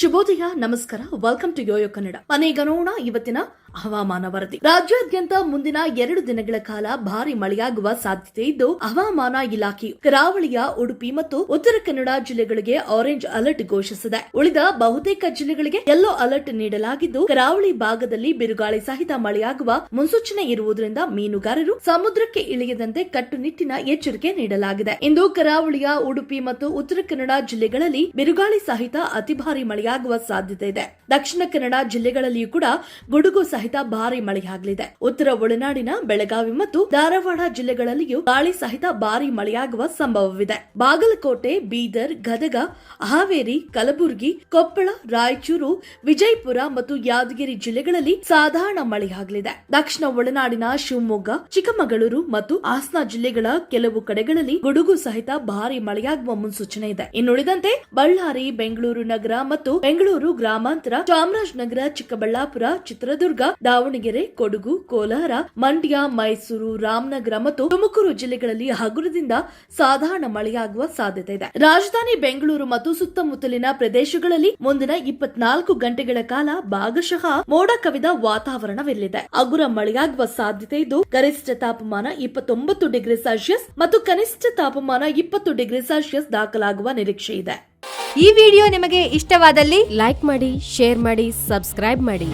ಶುಭೋದಯ ನಮಸ್ಕಾರ. Welcome to Yoyo Kannada ಮನೆಗ ನೋಡೋಣ ಇವತ್ತಿನ ಹವಾಮಾನ ವರದಿ. ರಾಜ್ಯಾದ್ಯಂತ ಮುಂದಿನ ಎರಡು ದಿನಗಳ ಕಾಲ ಭಾರಿ ಮಳೆಯಾಗುವ ಸಾಧ್ಯತೆ ಇದ್ದು, ಹವಾಮಾನ ಇಲಾಖೆ ಕರಾವಳಿಯ ಉಡುಪಿ ಮತ್ತು ಉತ್ತರ ಕನ್ನಡ ಜಿಲ್ಲೆಗಳಿಗೆ ಆರೆಂಜ್ ಅಲರ್ಟ್ ಘೋಷಿಸಿದೆ. ಉಳಿದ ಬಹುತೇಕ ಜಿಲ್ಲೆಗಳಿಗೆ ಯೆಲ್ಲೋ ಅಲರ್ಟ್ ನೀಡಲಾಗಿದ್ದು, ಕರಾವಳಿ ಭಾಗದಲ್ಲಿ ಬಿರುಗಾಳಿ ಸಹಿತ ಮಳೆಯಾಗುವ ಮುನ್ಸೂಚನೆ ಇರುವುದರಿಂದ ಮೀನುಗಾರರು ಸಮುದ್ರಕ್ಕೆ ಇಳಿಯದಂತೆ ಕಟ್ಟುನಿಟ್ಟಿನ ಎಚ್ಚರಿಕೆ ನೀಡಲಾಗಿದೆ. ಇಂದು ಕರಾವಳಿಯ ಉಡುಪಿ ಮತ್ತು ಉತ್ತರ ಕನ್ನಡ ಜಿಲ್ಲೆಗಳಲ್ಲಿ ಬಿರುಗಾಳಿ ಸಹಿತ ಅತಿ ಭಾರಿ ಮಳೆಯಾಗುವ ಸಾಧ್ಯತೆ ಇದೆ. ದಕ್ಷಿಣ ಕನ್ನಡ ಜಿಲ್ಲೆಗಳಲ್ಲಿಯೂ ಕೂಡ ಗುಡುಗು ಸಹಿತ ಭಾರಿ ಮಳೆಯಾಗಲಿದೆ ಉತ್ತರ ಒಳನಾಡಿನ ಬೆಳಗಾವಿ ಮತ್ತು ಧಾರವಾಡ ಜಿಲ್ಲೆಗಳಲ್ಲಿಯೂ ಗಾಳಿ ಸಹಿತ ಭಾರಿ ಮಳೆಯಾಗುವ ಸಂಭವವಿದೆ. ಬಾಗಲಕೋಟೆ, ಬೀದರ್, ಗದಗ, ಹಾವೇರಿ, ಕಲಬುರಗಿ, ಕೊಪ್ಪಳ, ರಾಯಚೂರು, ವಿಜಯಪುರ ಮತ್ತು ಯಾದಗಿರಿ ಜಿಲ್ಲೆಗಳಲ್ಲಿ ಸಾಧಾರಣ ಮಳೆಯಾಗಲಿದೆ ದಕ್ಷಿಣ ಒಳನಾಡಿನ ಶಿವಮೊಗ್ಗ, ಚಿಕ್ಕಮಗಳೂರು ಮತ್ತು ಹಾಸನ ಜಿಲ್ಲೆಗಳ ಕೆಲವು ಕಡೆಗಳಲ್ಲಿ ಗುಡುಗು ಸಹಿತ ಭಾರಿ ಮಳೆಯಾಗುವ ಮುನ್ಸೂಚನೆ ಇದೆ. ಇನ್ನುಳಿದಂತೆ ಬಳ್ಳಾರಿ, ಬೆಂಗಳೂರು ನಗರ ಮತ್ತು ಬೆಂಗಳೂರು ಗ್ರಾಮಾಂತರ, ಚಾಮರಾಜನಗರ, ಚಿಕ್ಕಬಳ್ಳಾಪುರ, ಚಿತ್ರದುರ್ಗ ದಾವಣಗೆರೆ, ಕೊಡಗು, ಕೋಲಾರ, ಮಂಡ್ಯ, ಮೈಸೂರು, ರಾಮನಗರ ಮತ್ತು ತುಮಕೂರು ಜಿಲ್ಲೆಗಳಲ್ಲಿ ಹಗುರದಿಂದ ಸಾಧಾರಣ ಮಳೆಯಾಗುವ ಸಾಧ್ಯತೆ ಇದೆ. ರಾಜಧಾನಿ ಬೆಂಗಳೂರು ಮತ್ತು ಸುತ್ತಮುತ್ತಲಿನ ಪ್ರದೇಶಗಳಲ್ಲಿ ಮುಂದಿನ ಇಪ್ಪತ್ನಾಲ್ಕು ಗಂಟೆಗಳ ಕಾಲ ಭಾಗಶಃ ಮೋಡ ಕವಿದ ವಾತಾವರಣವಿರಲಿದೆ. ಹಗುರ ಮಳೆಯಾಗುವ ಸಾಧ್ಯತೆ ಇದ್ದು, ಗರಿಷ್ಠ ತಾಪಮಾನ ಇಪ್ಪತ್ತೊಂಬತ್ತು ಡಿಗ್ರಿ ಸೆಲ್ಸಿಯಸ್ ಮತ್ತು ಕನಿಷ್ಠ ತಾಪಮಾನ ಇಪ್ಪತ್ತು ಡಿಗ್ರಿ ಸೆಲ್ಸಿಯಸ್ ದಾಖಲಾಗುವ ನಿರೀಕ್ಷೆ ಇದೆ. ಈ ವಿಡಿಯೋ ನಿಮಗೆ ಇಷ್ಟವಾದಲ್ಲಿ ಲೈಕ್ ಮಾಡಿ, ಶೇರ್ ಮಾಡಿ, ಸಬ್ಸ್ಕ್ರೈಬ್ ಮಾಡಿ.